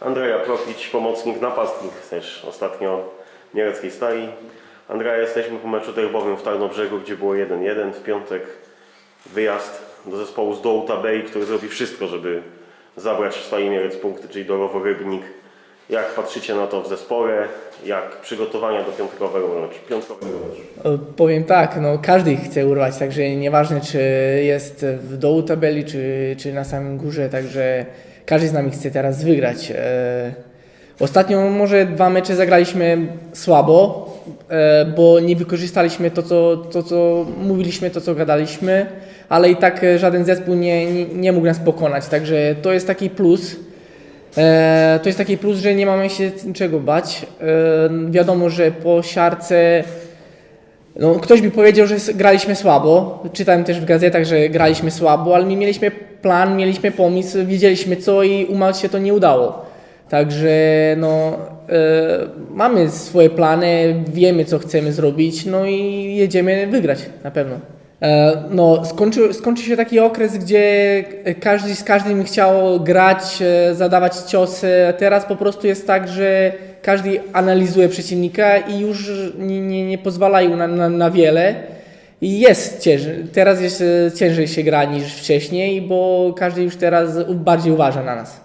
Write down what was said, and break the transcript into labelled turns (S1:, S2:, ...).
S1: Andrzeja Propić, pomocnik, napastnik też ostatnio Mieleckiej Stali. Andrzeja, jesteśmy po meczu derbowym w Tarnobrzegu, gdzie było 1-1. W piątek wyjazd do zespołu z dołu tabeli, który zrobi wszystko, żeby zabrać w Stali Mielec punkty, czyli Dorowo Rybnik. Jak patrzycie na to w zespole? Jak przygotowania do piątkowego meczu? Piątkowego?
S2: E, Powiem tak, no każdy chce urwać, także nieważne czy jest w dołu tabeli, czy, czy na samym górze, także każdy z nami chce teraz wygrać. E, Ostatnio może dwa mecze zagraliśmy słabo, e, bo nie wykorzystaliśmy to co, to, co mówiliśmy, to, co gadaliśmy, ale i tak żaden zespół nie, nie, nie mógł nas pokonać, także to jest taki plus. E, to jest taki plus, że nie mamy się czego bać. E, wiadomo, że po siarce no, ktoś by powiedział, że graliśmy słabo. Czytałem też w gazetach, że graliśmy słabo, ale my mieliśmy plan, mieliśmy pomysł, wiedzieliśmy co i umal się to nie udało. Także no, e, mamy swoje plany, wiemy co chcemy zrobić, no i jedziemy wygrać na pewno. E, no, skończy, skończy się taki okres, gdzie każdy z każdym chciał grać, e, zadawać ciosy. Teraz po prostu jest tak, że każdy analizuje przeciwnika i już nie, nie, nie pozwalają na, na, na wiele. I jest ciężej. Teraz jest e, ciężej się gra niż wcześniej, bo każdy już teraz bardziej uważa na nas.